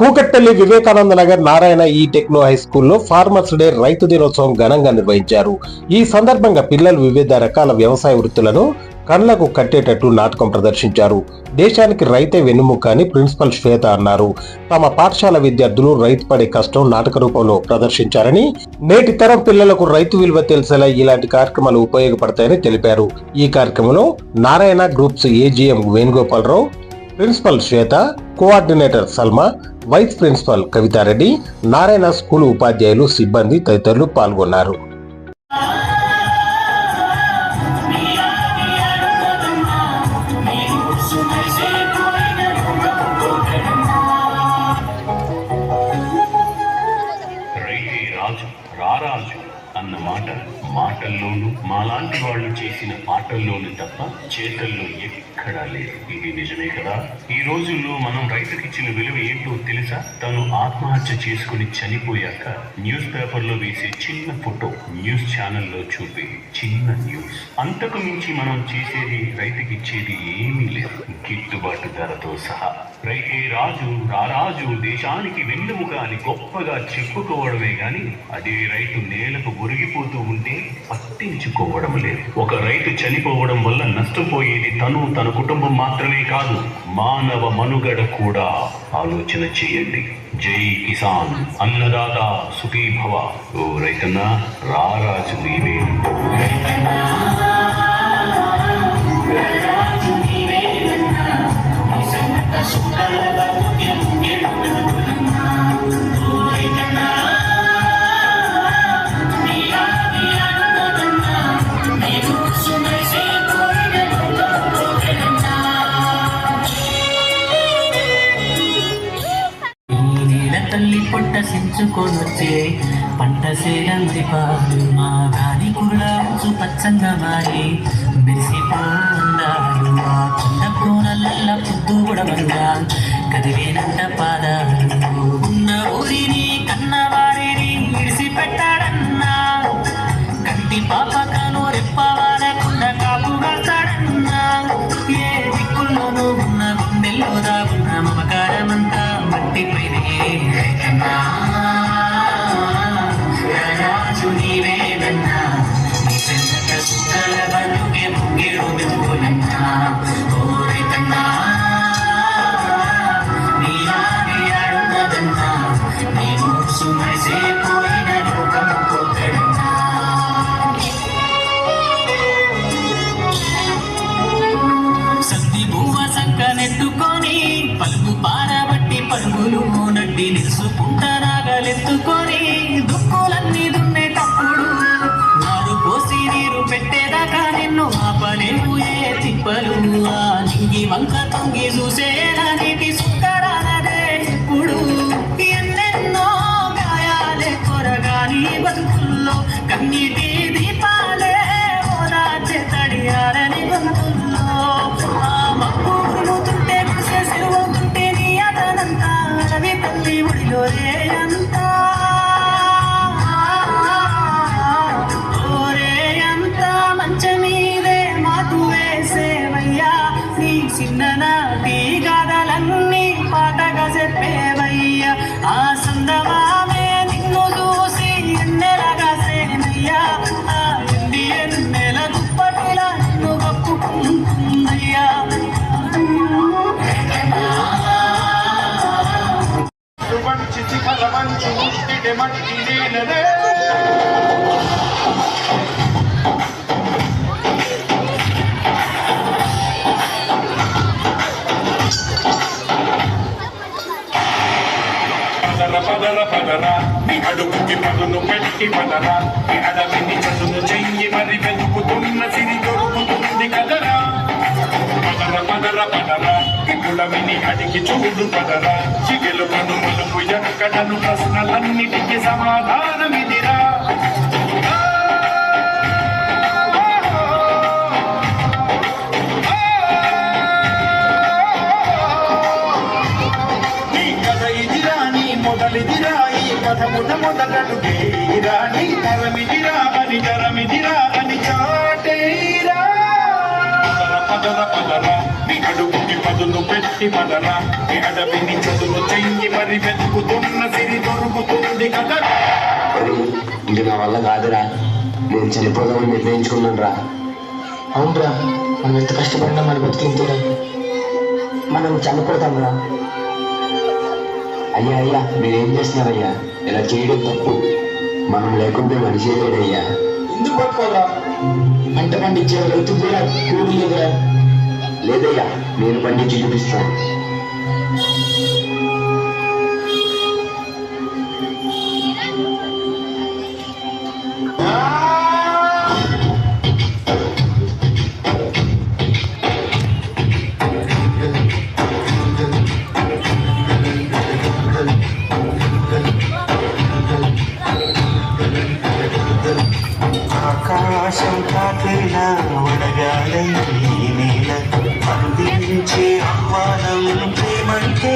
కూకట్పల్లి వివేకానంద నగర్ నారాయణ ఈ techno high స్కూల్లో farmers day రైతు దినోత్సవం ఘనంగా నిర్వహించారు. ఈ సందర్భంగా పిల్లలు వివిధ రకాల వ్యవసాయ వృత్తులను కళ్ళకు కట్టేటట్టు నాటకం ప్రదర్శించారు. దేశానికి రైతే వెన్నుముక అని ప్రిన్సిపల్ శ్వేత అన్నారు. తమ పాఠశాల విద్యార్థులు రైతు పడే కష్టం నాటక రూపంలో ప్రదర్శించారని నేటి తరం పిల్లలకు రైతు విలువ తెలిసేలా ఇలాంటి కార్యక్రమాలు ఉపయోగపడతాయని తెలిపారు. ఈ కార్యక్రమంలో Narayana groups AGM Venugopalarao principal Shweta coordinator Salma vice principal Kavithareddy Narayana school ఉపాధ్యాయులు సిబ్బంది తదితరులు పాల్గొన్నారు. చేసిన తప్ప చేతల్లో ఎక్కడా లేదు. ఇది నిజమే కదా? ఈ రోజుల్లో మనం రైతుకిచ్చిన విలువ ఏంటో తెలుసా? తను ఆత్మహత్య చేసుకుని చనిపోయాక న్యూస్ పేపర్లో వేసే చిన్న ఫోటో న్యూస్ ఛానల్లో చూపే చిన్న న్యూస్. అంతకు మించి మనం చేసేది రైతుకిచ్చేది ఏమీ లేదు. గిట్టుబాటు ధరతో సహా. రైతే రాజు రారాజు దేశానికి వెన్నుముక అని గొప్పగా చెప్పుకోవడమే గాని అదే రైతు నేలకు ఒరిగిపోతూ ఉంటే పట్టించుకోవడం లేదు. ఒక రైతు చనిపోవడం వల్ల నష్టపోయేది తను తన కుటుంబం మాత్రమే కాదు మానవ మనుగడ కూడా. ఆలోచన చేయండి. జై కిసాన్. అన్నదాత సుఖీభవ. ఓ రైతన్నా రారాజు నీవే. పొట్ట సించుకొనొచ్చే పంట సేలంది పాలు మా గాని కురుల ఉంచు పచ్చంగా మారి మెరిసిపోందాలు ఆ కొండ కోనల్ల పొద్దు గుడవంగా కదివేనంట పాదాలు చేసేవయ్యా నీ చిన్ననాటి గాథలన్నీ పాటగా చెప్పేవయ్యా. ఆ సందమామే నిన్ను చూసి ఎన్నెలగా సేనయ్యా. ఆ ఎండి ఎన్నెల దుప్పటిలా నిన్ను కప్పుకుంటుందయ్యా సువంచి శిఖర మంచు ముష్టికి మట్టి నేలనే. పదల పదర పదర నీ అడుగుకి పదును పెట్టి పదర నీ అడవిని చదును చెయ్యి మరి వెతుకుతున్న సిరి దొరుకుతుంది కదరా పదర పదర పదర కులమిని అడిగి చూడు పదర చిగెలు కనుమలుపు ఎక్కడను ప్రశ్నలన్నిటికీ సమాధానమిదిరా తరమిదిరా అని జరమిదిరా అని చాటేరా పదర పదర పదర నీ అడుగుకి పద పదును పెట్టి పదరా. ఈ అడవిని చదును చెయ్యి మరి వెతుకుతున్న సిరి దొరుకుతుంది కదరా మరి ఇది నా వల్ల కాదురా. నేను చనిపోదామని నిర్ణయించుకున్నాను రా అవునరా మనం ఎంత కష్టపడినా మన బతికింతురా మనం చనిపోతాం రా అయ్యా అయ్యా మీరేం చేస్తున్నారయ్యా? ఇలా చేయడం తప్పు. మనం లేకుంటే మనిషి లేడయ్యా. ఎందుకు పట్టుకోరా. పంట పండించే రైతు కూడా కూలి లేదురా లేదయ్యా నేను పండించి చూపిస్తాను. ఆకాశం కాపిన వడగాలై ఈ నేల అందించే ఆహ్వానం ప్రేమంటే